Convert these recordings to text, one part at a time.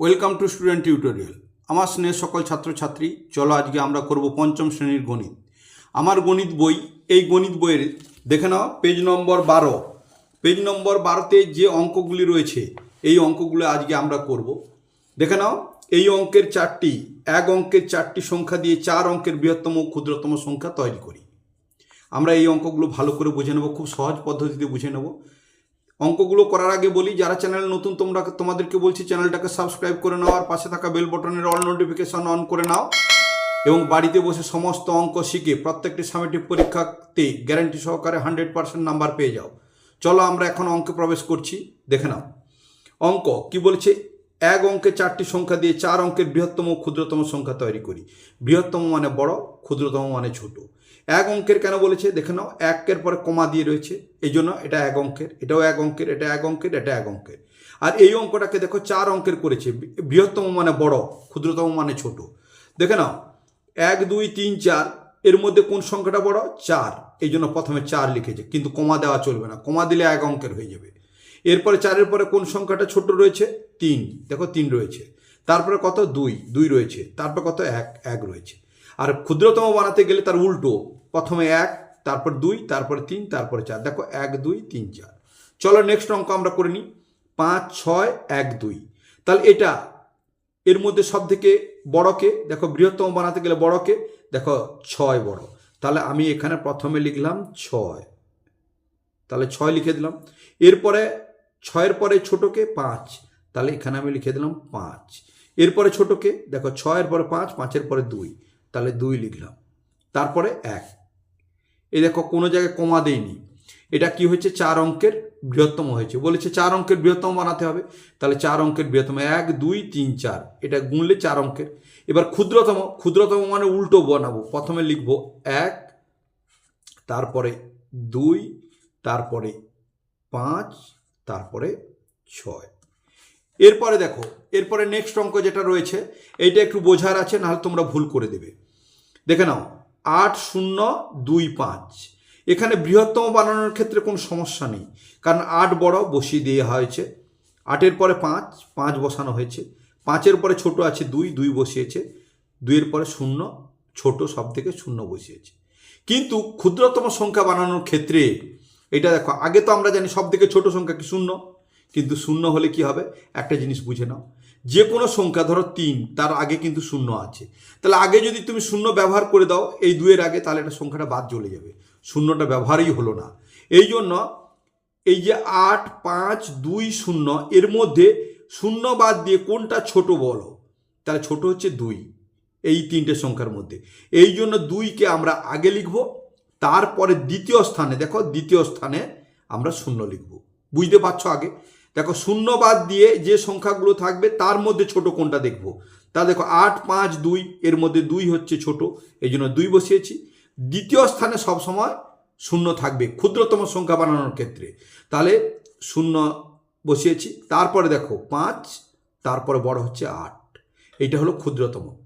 Welcome to student tutorial আমার স্নেহ সকল ছাত্রছাত্রী, চলো আজকে আমরা করব পঞ্চম শ্রেণির গণিত। আমার গণিত বই, এই গণিত বইয়ের, দেখে নাও পেজ নম্বর বারো। পেজ নম্বর বারোতে যে অঙ্কগুলি রয়েছে, এই অঙ্কগুলো আজকে আমরা করব। দেখে নাও, এই অঙ্কের চারটি, এক অঙ্কের চারটি সংখ্যা দিয়ে চার অঙ্কের বৃহত্তম ক্ষুদ্রতম সংখ্যা তৈরি করি। আমরা এই অঙ্কগুলো ভালো করে বুঝে নেব, খুব সহজ পদ্ধতিতে বুঝে নেব। অঙ্কগুলো করার আগে বলি, যারা চ্যানেল নতুন, তোমরা তোমাদেরকে বলছি চ্যানেলটাকে সাবস্ক্রাইব করে নাও আর পাশে থাকা বেল বটনের অল নোটিফিকেশন অন করে নাও এবং বাড়িতে বসে সমস্ত অঙ্ক শিখে প্রত্যেকটি সামেটিভ পরীক্ষাতে গ্যারান্টি সহকারে হান্ড্রেড পারসেন্ট নাম্বার পেয়ে যাও। চলো আমরা এখন অঙ্কে প্রবেশ করছি, দেখে নাও। অঙ্ক, কি বলছে? এক অঙ্কে চারটি সংখ্যা দিয়ে চার অঙ্কের বৃহত্তম ক্ষুদ্রতম সংখ্যা তৈরি করি। বৃহত্তম মানে বড়, ক্ষুদ্রতম মানে ছোট। এক অঙ্কের কেন বলেছে? দেখে নাও, একের পরে কমা দিয়ে রয়েছে। এই জন্য এটা এক অঙ্কের, এটাও এক অঙ্কের, এটা এক অঙ্কের, এটা এক অঙ্কের। আর এই অঙ্কটাকে দেখো, চার অঙ্কের করেছে। বৃহত্তম মানে বড়, ক্ষুদ্রতম মানে ছোট। দেখে নাও, এক, দুই, তিন, চার, এর মধ্যে কোন সংখ্যাটা বড়? চার। এই জন্য প্রথমে চার লিখেছে, কিন্তু কমা দেওয়া চলবে না। কমা দিলে এক অঙ্কের হয়ে যাবে। এরপরে চারের পরে কোন সংখ্যাটা ছোট রয়েছে? তিন। দেখো তিন রয়েছে। তারপরে কত? দুই। দুই রয়েছে। তারপর কত? এক। এক রয়েছে। আর ক্ষুদ্রতম বানাতে গেলে তার উল্টো। প্রথমে এক, তারপর দুই, তারপরে তিন, তারপরে চার। দেখো, এক, দুই, তিন, চার। চলো নেক্সট অঙ্ক আমরা করে নিই। পাঁচ, ছয়, এক, দুই। তাহলে এটা এর মধ্যে সব থেকে বড়কে, দেখো বৃহত্তম বানাতে গেলে বড়কে, দেখো ছয় বড়। তাহলে আমি এখানে প্রথমে লিখলাম ছয়। তাহলে ছয় লিখে দিলাম। এরপরে, ছয়ের পরে ছোটকে পাঁচ। তাহলে এখানে আমি লিখে দিলাম পাঁচ। এরপরে ছোটকে, দেখো ছয়ের পরে পাঁচ, পাঁচের পরে দুই। তাহলে দুই লিখলাম। তারপরে এক। এই দেখো কোনো জায়গায় কমা দেয়নি এটা কি হয়েছে? চার অঙ্কের বৃহত্তম হয়েছে। বলেছে চার অঙ্কের বৃহত্তম বানাতে হবে। তাহলে চার অঙ্কের বৃহত্তম। এক, দুই, তিন, চার। এটা গুনলে চার অঙ্কের। এবার ক্ষুদ্রতম ক্ষুদ্রতম মানে উল্টো বানাবো। প্রথমে লিখব এক, তারপরে দুই, তারপরে পাঁচ, তারপরে ছয়। এরপরে দেখো, এরপরে নেক্সট অঙ্ক যেটা রয়েছে, এইটা একটু বোঝার আছে, নাহলে তোমরা ভুল করে দেবে। দেখে নাও, আট শূন্য দুই পাঁচ। এখানে বৃহত্তম বানানোর ক্ষেত্রে কোনো সমস্যা নেই, কারণ আট বড় বসিয়ে দেওয়া হয়েছে। আটের পরে পাঁচ পাঁচ বসানো হয়েছে। পাঁচের পরে ছোট আছে দুই দুই বসিয়েছে। দুইয়ের পরে শূন্য, ছোট সব থেকে শূন্য বসিয়েছে। কিন্তু ক্ষুদ্রতম সংখ্যা বানানোর ক্ষেত্রে, এটা দেখো, আগে তো আমরা জানি সব থেকে ছোট সংখ্যা কি শূন্য। কিন্তু শূন্য হলে কি হবে? একটা জিনিস বুঝে নাও। যে কোনো সংখ্যা, ধরো তিন, তার আগে কিন্তু শূন্য আছে। তাহলে আগে যদি তুমি শূন্য ব্যবহার করে দাও, এই দুইয়ের আগে, তাহলে এটা সংখ্যাটা বাদ চলে যাবে। শূন্যটা ব্যবহারই হলো না। এই জন্য এই যে আট, পাঁচ, দুই, শূন্য, এর মধ্যে শূন্য বাদ দিয়ে কোনটা ছোট বলো? তাহলে ছোট হচ্ছে দুই, এই তিনটে সংখ্যার মধ্যে। এই জন্য দুইকে আমরা আগে লিখব, তারপরে দ্বিতীয় স্থানে, দেখো, দ্বিতীয় স্থানে আমরা শূন্য লিখব। বুঝতে পারছ আগে? দেখো, শূন্য বাদ দিয়ে যে সংখ্যাগুলো থাকবে, তার মধ্যে ছোট কোনটা দেখব? তা দেখো, আট, পাঁচ, দুই, এর মধ্যে দুই হচ্ছে ছোট এই জন্য দুই বসিয়েছি। দ্বিতীয় স্থানে সবসময় শূন্য থাকবে, ক্ষুদ্রতম সংখ্যা বানানোর ক্ষেত্রে। তাহলে শূন্য বসিয়েছি, তারপরে দেখো, পাঁচ, তারপরে বড় হচ্ছে আট, এইটা হলো ক্ষুদ্রতম।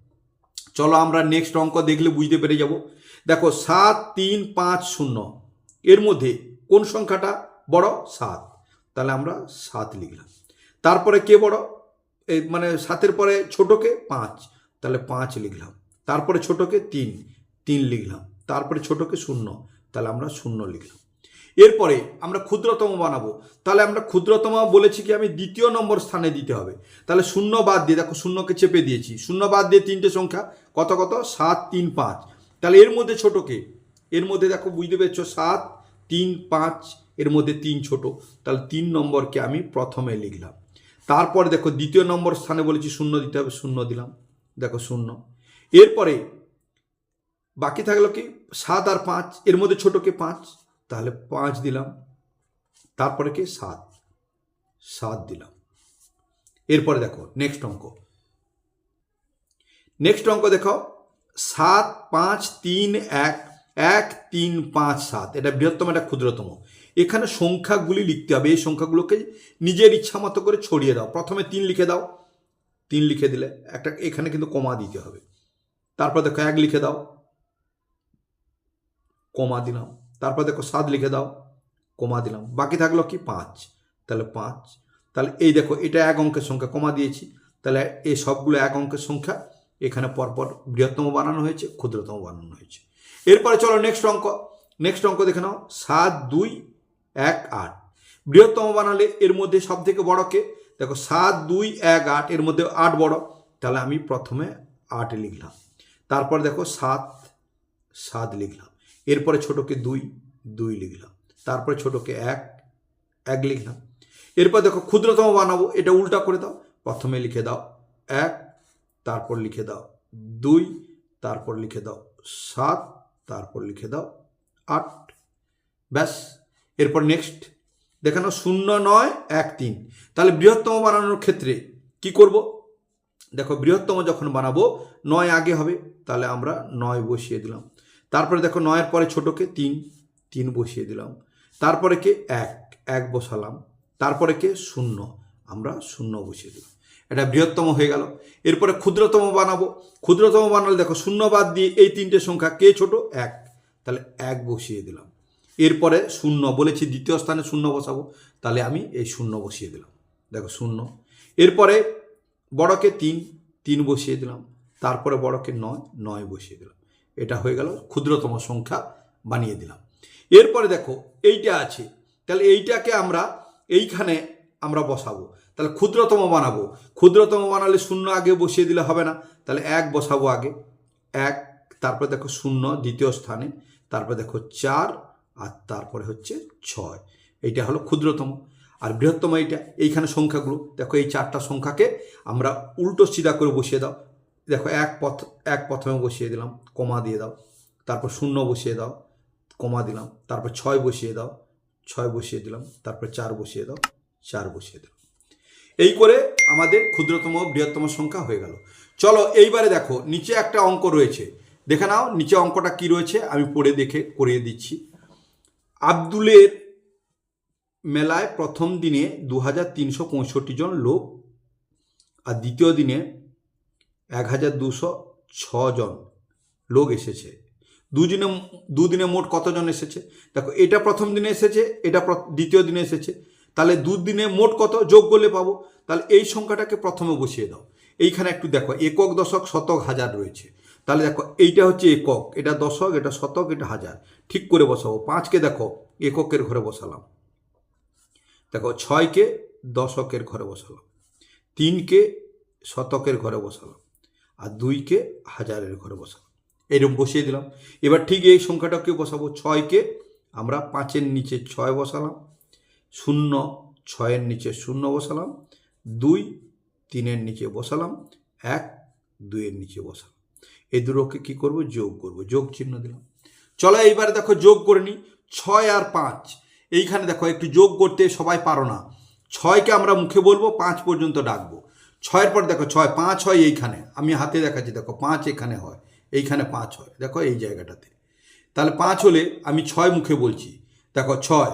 চলো আমরা নেক্সট অঙ্ক দেখলে বুঝতে পেরে যাব। দেখো, সাত, তিন, পাঁচ, শূন্য, এর মধ্যে কোন সংখ্যাটা বড়? সাত। তাহলে আমরা সাত লিখলাম। তারপরে কে বড়? এই মানে সাতের পরে ছোটকে পাঁচ, তাহলে পাঁচ লিখলাম। তারপরে ছোটকে তিন তিন লিখলাম। তারপরে ছোটকে শূন্য, তাহলে আমরা শূন্য লিখলাম। এরপরে আমরা ক্ষুদ্রতম বানাবো। তাহলে আমরা ক্ষুদ্রতম বলেছি কি, আমি দ্বিতীয় নম্বর স্থানে দিতে হবে। তাহলে শূন্য বাদ দিয়ে, দেখো শূন্যকে চেপে দিয়েছি। শূন্য বাদ দিয়ে তিনটে সংখ্যা, কত কত? সাত, তিন, পাঁচ। তাহলে এর মধ্যে ছোটকে, এর মধ্যে দেখো বুঝতে পেরেছ, সাত, তিন, পাঁচ এর মধ্যে তিন ছোট। তাহলে তিন নম্বরকে আমি প্রথমে লিখলাম। তারপরে দেখো দ্বিতীয় নম্বর স্থানে বলেছি শূন্য দিতে হবে, শূন্য দিলাম। দেখো শূন্য। এরপরে বাকি থাকল কি? সাত আর পাঁচ, এর মধ্যে ছোটকে পাঁচ? তাহলে পাঁচ দিলাম। তারপরে কি? সাত। সাত দিলাম। এরপরে দেখো নেক্সট অঙ্ক। নেক্সট অঙ্ক দেখো সাত, পাঁচ, তিন, এক এক, তিন, পাঁচ, সাত। এটা বৃহত্তম, এটা ক্ষুদ্রতম। এখানে সংখ্যাগুলি লিখতে হবে। এই সংখ্যাগুলোকে নিজের ইচ্ছা মতো করে ছড়িয়ে দাও। প্রথমে তিন লিখে দাও। তিন লিখে দিলে একটা এখানে কিন্তু কমা দিতে হবে। তারপর দেখো এক লিখে দাও। কমা দিলাম। তারপর দেখো সাত লিখে দাও। কমা দিলাম। বাকি থাকল কি? পাঁচ। তাহলে পাঁচ। তাহলে এই দেখো, এটা এক অঙ্কের সংখ্যা, কমা দিয়েছি। তাহলে এই সবগুলো এক অঙ্কের সংখ্যা। এখানে পরপর বৃহত্তম বানানো হয়েছে, ক্ষুদ্রতম বানানো হয়েছে। এরপরে চলো নেক্সট অঙ্ক। নেক্সট অঙ্ক দেখে নাও। সাত, দুই এক আট। বৃহত্তম বানালে এর মধ্যে সব থেকে বড় কে? দেখো, সাত, দুই, এক, আট, এর মধ্যে আট বড়। তাহলে আমি প্রথমে আট লিখলাম। তারপর দেখো, সাত সাত লিখলাম। এরপরে ছোটকে দুই দুই লিখলাম। তারপরে ছোটকে এক এক লিখলাম। এরপর দেখো, ক্ষুদ্রতম বানাবো, এটা উল্টা করে দাও। প্রথমে লিখে দাও এক, তারপর লিখে দাও দুই, তারপর লিখে দাও সাত, তারপর লিখে দাও আট। ব্যাস। এরপর নেক্সট দেখানো শূন্য নয়, এক, তিন। তাহলে বৃহত্তম বানানোর ক্ষেত্রে কি করব? দেখো, বৃহত্তম যখন বানাবো, নয় আগে হবে, তাহলে আমরা নয় বসিয়ে দিলাম। তারপরে দেখো, নয়ের পরে ছোটকে তিন তিন বসিয়ে দিলাম। তারপরে কে? এক এক বসালাম। তারপরে কে? শূন্য। আমরা শূন্য বসিয়ে দিলাম। এটা বৃহত্তম হয়ে গেল। এরপরে ক্ষুদ্রতম বানাবো। ক্ষুদ্রতম বানালে দেখো, শূন্য বাদ দিয়ে এই তিনটে সংখ্যা কে ছোট? এক। তাহলে এক বসিয়ে দিলাম। এরপরে শূন্য বলেছি দ্বিতীয় স্থানে শূন্য বসাবো, তাহলে আমি এই শূন্য বসিয়ে দিলাম। দেখো শূন্য। এরপরে বড়কে তিন তিন বসিয়ে দিলাম। তারপরে বড়কে নয় নয় বসিয়ে দিলাম। এটা হয়ে গেল, ক্ষুদ্রতম সংখ্যা বানিয়ে দিলাম। এরপরে দেখো, এইটা আছে। তাহলে এইটাকে আমরা এইখানে আমরা বসাবো। তাহলে ক্ষুদ্রতম বানাবো। ক্ষুদ্রতম বানালে শূন্য আগে বসিয়ে দিলে হবে না। তাহলে এক বসাবো আগে। এক, তারপরে দেখো শূন্য, দ্বিতীয় স্থানে। তারপরে দেখো চার আর তারপরে হচ্ছে ছয়। এইটা হলো ক্ষুদ্রতম। আর বৃহত্তম এইটা, এইখানে সংখ্যাগুলো। দেখো এই চারটা সংখ্যাকে আমরা উল্টো সিধা করে বসিয়ে দাও। দেখো এক পথ, এক প্রথমে বসিয়ে দিলাম, কমা দিয়ে দাও। তারপর শূন্য বসিয়ে দাও, কমা দিলাম। তারপর ছয় বসিয়ে দাও, ছয় বসিয়ে দিলাম। তারপর চার বসিয়ে দাও, চার বসিয়ে দিলাম। এই করে আমাদের ক্ষুদ্রতম, বৃহত্তম সংখ্যা হয়ে গেল। চলো এইবারে দেখো, নিচে একটা অঙ্ক রয়েছে। দেখে নাও, নিচে অঙ্কটা কি রয়েছে, আমি পড়ে দেখে করিয়ে দিচ্ছি। আব্দুলের মেলায় প্রথম দিনে দু হাজার তিনশো পঁয়ষট্টি জন লোক আর দ্বিতীয় দিনে এক হাজার দুশো জন লোক এসেছে। দুদিনে দুদিনে মোট কতজন এসেছে? দেখো, এটা প্রথম দিনে এসেছে, এটা দ্বিতীয় দিনে এসেছে। তাহলে দুদিনে মোট কত যোগ করলে পাবো? তাহলে এই সংখ্যাটাকে প্রথমে বসিয়ে দাও। এইখানে একটু দেখো, একক, দশক, শতক, হাজার রয়েছে। তাহলে দেখো, এইটা হচ্ছে একক। এটা দশক, এটা শতক, এটা হাজার। ঠিক করে বসাবো। পাঁচকে দেখো, এককের ঘরে বসালাম। দেখো, ছয়কে দশকের ঘরে বসালাম। তিনকে শতকের ঘরে বসালাম। আর দুইকে হাজারের ঘরে বসালাম। এরকম বসিয়ে দিলাম। এবার ঠিক এই সংখ্যাটাকে বসাবো? ছয়কে আমরা পাঁচের নিচে ছয় বসালাম। শূন্য, ছয়ের নিচে শূন্য বসালাম। দুই, তিনের নিচে বসালাম। এক, দুইয়ের নিচে বসালাম। এই দুটোকে কী করব? যোগ করব। যোগ চিহ্ন দিলাম। চলো এইবারে দেখো যোগ করে নিই। ছয় আর পাঁচ। এইখানে দেখো একটু যোগ করতে সবাই পারো না। ছয়কে আমরা মুখে বলব, পাঁচ পর্যন্ত ডাকবো। ছয়ের পর দেখো ছয়, পাঁচ হয় এইখানে। আমি হাতে দেখাচ্ছি, দেখো পাঁচ এখানে হয়। এইখানে পাঁচ হয়। দেখো এই জায়গাটাতে। তাহলে পাঁচ হলে আমি ছয় মুখে বলছি। দেখো ছয়,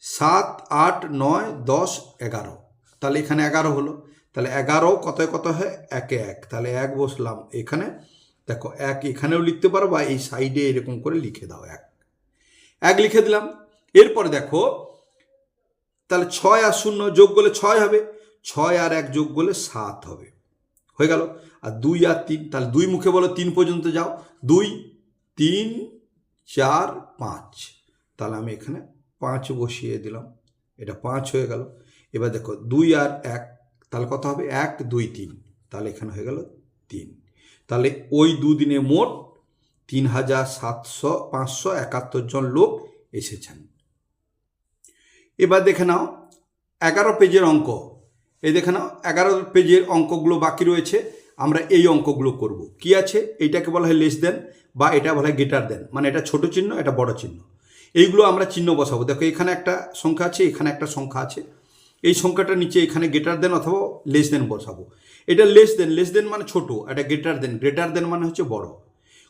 সাত, আট, নয়, দশ, এগারো। তাহলে এখানে এগারো হলো। তাহলে এগারো কত কত হয়? একে এক। তাহলে এক বসলাম এখানে। দেখো, এক এখানেও লিখতে পারো বা এই সাইডে এরকম করে লিখে দাও, এক। এক লিখে দিলাম। এরপরে দেখো, তাহলে ছয় আর শূন্য যোগ করলে ছয় হবে, ছয় আর এক যোগ করলে সাত হবে। হয়ে গেল। আর দুই আর তিন, তাহলে দুই মুখে বলো তিন পর্যন্ত যাও। দুই, তিন, চার, পাঁচ। তাহলে আমি এখানে পাঁচ বসিয়ে দিলাম। এটা পাঁচ হয়ে গেল। এবার দেখো, দুই আর এক, তাহলে কত হবে? এক, দুই, তিন। তাহলে এখানে হয়ে গেল তিন। তাহলে ওই দুদিনে মোট তিন হাজার সাতশো পাঁচশো একাত্তর জন লোক এসেছেন। এবার দেখে নাও, এগারো পেজের অঙ্ক। এই দেখে নাও, এগারো পেজের অঙ্কগুলো বাকি রয়েছে, আমরা এই অঙ্কগুলো করব। কি আছে? এইটাকে বলা হয় লেস দেন বা এটা বলা হয় গেটার দেন মানে এটা ছোট চিহ্ন, এটা বড় চিহ্ন। এইগুলো আমরা চিহ্ন বসাবো। দেখো, এখানে একটা সংখ্যা আছে, এখানে একটা সংখ্যা আছে। এই সংখ্যাটার নিচে এখানে গেটার দেন অথবা লেস দেন বসাবো। এটা লেস দেন লেস দেন মানে ছোট, এটা গেটার দেন গ্রেটার দেন মানে হচ্ছে বড়।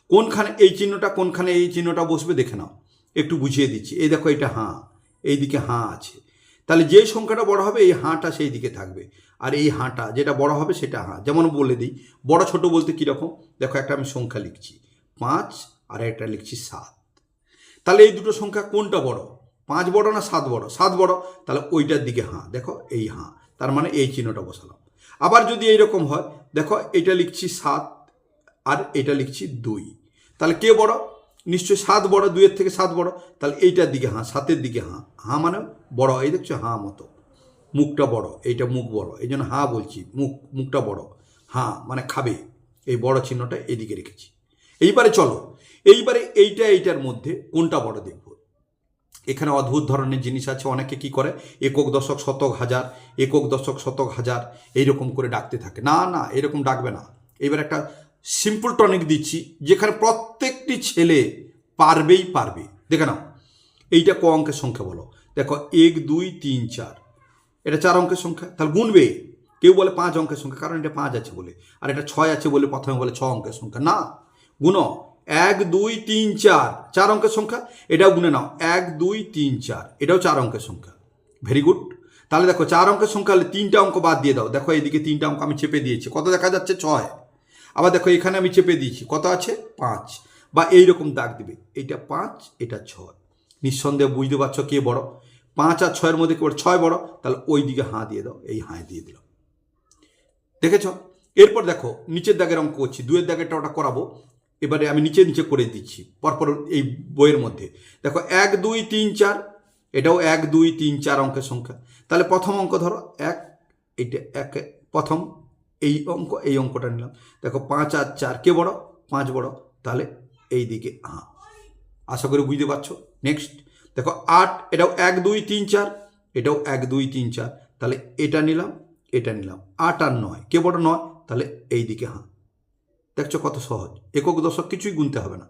কোনখানে এই চিহ্নটা, কোনখানে এই চিহ্নটা বসবে দেখে নাও। একটু বুঝিয়ে দিচ্ছি। এই দেখো এটা হাঁ এইদিকে হাঁ আছে। তাহলে যে সংখ্যাটা বড় হবে, এই হাঁটা সেই দিকে থাকবে। আর এই হাঁটা, যেটা বড় হবে সেটা হাঁ। যেমন বলে দিই, বড় ছোট বলতে কীরকম দেখো একটা আমি সংখ্যা লিখছি। পাঁচ আর একটা লিখছি সাত। তাহলে এই দুটো সংখ্যা কোনটা বড়? পাঁচ বড় না সাত বড়? সাত বড়, তাহলে ওইটার দিকে হাঁ। দেখো এই হাঁ, তার মানে এই চিহ্নটা বসালাম। আবার যদি এইরকম হয়, দেখো এটা লিখছি সাত আর এটা লিখছি দুই। তাহলে কে বড়? নিশ্চয়ই সাত বড়, দুইয়ের থেকে সাত বড়। তাহলে এইটার দিকে হাঁ, সাতের দিকে হাঁ। হাঁ মানে বড়, এই দেখছ হাঁ মতো। মুখটা বড়, এইটা মুখ বড়। এই জন্য হাঁ বলছি, মুখ, মুখটা বড়। হাঁ মানে খাবে। এই বড় চিহ্নটা এদিকে রেখেছি। এইবারে চলো, এইবারে এইটা এইটার মধ্যে কোনটা বড় দেখব? এখানে অদ্ভুত ধরনের জিনিস আছে, অনেকে কি করে? একক দশক শতক হাজার, একক দশক শতক হাজার, এইরকম করে ডাকতে থাকে। না না, এরকম ডাকবে না। এবার একটা সিম্পল টনিক দিচ্ছি, যেখানে প্রত্যেকটি ছেলে পারবেই পারবে। দেখে নাও, এইটা ক অঙ্কের সংখ্যা বলো? দেখো, এক, দুই, তিন, চার। এটা চার অঙ্কের সংখ্যা? তাহলে গুনবে। কেউ বলে পাঁচ অঙ্কের সংখ্যা, কারণ এটা পাঁচ আছে বলে। আর এটা ছয় আছে বলে প্রথমে বলে ছ অঙ্কের সংখ্যা। না, গুনো। এক, দুই, তিন, চার। চার অঙ্কের সংখ্যা? এটাও গুনে নাও। এক, দুই, তিন, চার। এটাও চার অঙ্কের সংখ্যা। ভেরি গুড তাহলে দেখো, চার অঙ্কের সংখ্যা হলে তিনটা অঙ্ক বাদ দিয়ে দাও। দেখো, এইদিকে তিনটা অঙ্ক আমি চেপে দিয়েছি। কত দেখা যাচ্ছে? ছয়। আবার দেখো, এখানে আমি চেপে দিয়েছি। কত আছে? পাঁচ। বা এই রকম দাগ দিবে। এটা পাঁচ, এটা ছয়। নিঃসন্দেহে বুঝতে পারছ কে বড়? পাঁচ আর ছয়ের মধ্যে কে বড় ছয় বড়। তাহলে ওই দিকে হাঁ দিয়ে দাও। এই হাঁ দিয়ে দিলাম। দেখেছ? এরপর দেখো, নিচের দাগের অঙ্ক করছি। দুয়ের দাগেরটা ওটা করাবো। এবারে আমি নিচে নিচে করে দিচ্ছি, পরপর এই বইয়ের মধ্যে। দেখো, এক, দুই, তিন, চার, এটাও এক, দুই, তিন, চার অঙ্কের সংখ্যা। তাহলে প্রথম অঙ্ক ধরো, এক এইটা এক, প্রথম এই অঙ্ক, এই অঙ্কটা নিলাম। দেখো, পাঁচ আর চার কে বড়? পাঁচ বড়। তাহলে এই দিকে হাঁ আশা করি বুঝতে পারছ। নেক্সট দেখো, আট, এটাও এক, দুই, তিন, চার, এটাও এক, দুই, তিন, চার। তাহলে এটা নিলাম এটা নিলাম। আট আর নয়, কে বড়? নয়। তাহলে এই দিকে হাঁ দেখছ কত সহজ। একক দশক কিছুই গুনতে হবে না।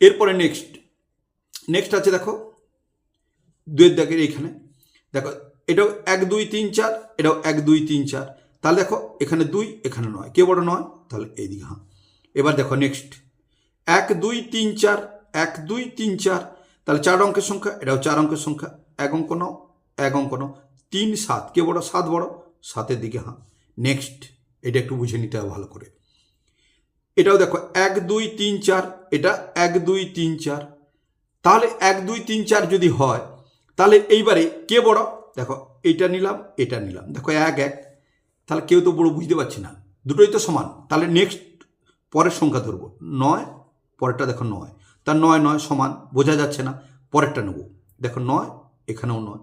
এরপরে নেক্সট নেক্সট আছে দেখো, দুয়ের দাগের এইখানে। দেখো, এটাও এক, দুই, তিন, চার, এটাও এক, দুই, তিন, চার। তাহলে দেখো, এখানে দুই, এখানে নয়। কে বড় নয়? তাহলে এইদিকে হাঁ এবার দেখো নেক্সট এক, দুই, তিন, চার, এক, দুই, তিন, চার। তাহলে চার অঙ্কের সংখ্যা, এটাও চার অঙ্কের সংখ্যা। এক অঙ্ক নাও এক অঙ্ক নাও তিন, সাত। কে বড়? সাত বড়। সাতের দিকে হাঁ নেক্সট এটা একটু বুঝে নিতে হবে ভালো করে। এটাও দেখো, এক, দুই, তিন, চার, এটা এক, দুই, তিন, চার। তাহলে এক, দুই, তিন, চার যদি হয়, তাহলে এইবারে কে বড়? দেখো, এইটা নিলাম, এটা নিলাম। দেখো, এক এক। তাহলে কেউ তো বড় বুঝতে পারছি না। দুটোই তো সমান। তাহলে নেক্সট পরের সংখ্যা ধরবো। নয়, পরেরটা দেখো নয়। তার নয় নয় সমান, বোঝা যাচ্ছে না। পরেরটা নেব। দেখো, নয়, এখানেও নয়।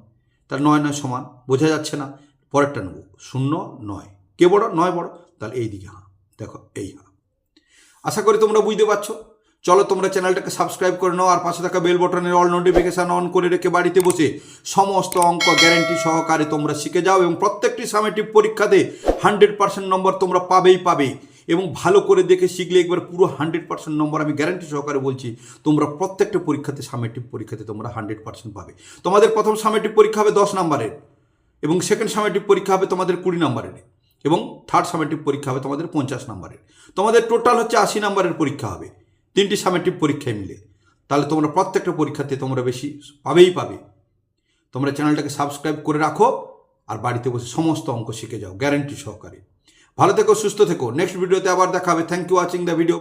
তার নয় নয় সমান, বোঝা যাচ্ছে না। পরেরটা নেব। শূন্য, নয়। কে বড়? নয় বড়। তাহলে এই দিকে হাঁ দেখো, এই হাঁ আশা করি তোমরা বুঝতে পারছ। চলো তোমরা চ্যানেলটাকে সাবস্ক্রাইব করে নাও আর পাশে থাকা বেল বটনের অল নোটিফিকেশান অন করে রেখে বাড়িতে বসে সমস্ত অঙ্ক গ্যারেন্টি সহকারে তোমরা শিখে যাও এবং প্রত্যেকটি সামেটিভ পরীক্ষাতে হান্ড্রেড পার্সেন্ট নম্বর তোমরা পাবেই পাবে এবং ভালো করে দেখে শিখলে একবার পুরো হান্ড্রেড পার্সেন্ট নম্বর আমি গ্যারান্টি সহকারে বলছি, তোমরা প্রত্যেকটা পরীক্ষাতে সামেটিভ পরীক্ষাতে তোমরা হান্ড্রেড পার্সেন্ট পাবে। তোমাদের প্রথম সামেটিভ পরীক্ষা হবে দশ নম্বরের এবং সেকেন্ড সামেটিভ পরীক্ষা হবে তোমাদের কুড়ি নম্বরের এবং থার্ড সামেটিভ পরীক্ষা হবে তোমাদের পঞ্চাশ নাম্বারের তোমাদের টোটাল হচ্ছে আশি নাম্বারের পরীক্ষা হবে। তিনটি সামেটিভ পরীক্ষায় মিলে। তাহলে তোমরা প্রত্যেকটা পরীক্ষাতে তোমরা বেশি পাবেই পাবে। তোমরা চ্যানেলটাকে সাবস্ক্রাইব করে রাখো আর বাড়িতে বসে সমস্ত অঙ্ক শিখে যাও গ্যারেন্টি সহকারে। ভালো থেকো, সুস্থ থেকো। নেক্সট ভিডিওতে আবার দেখা হবে। Thank you watching the video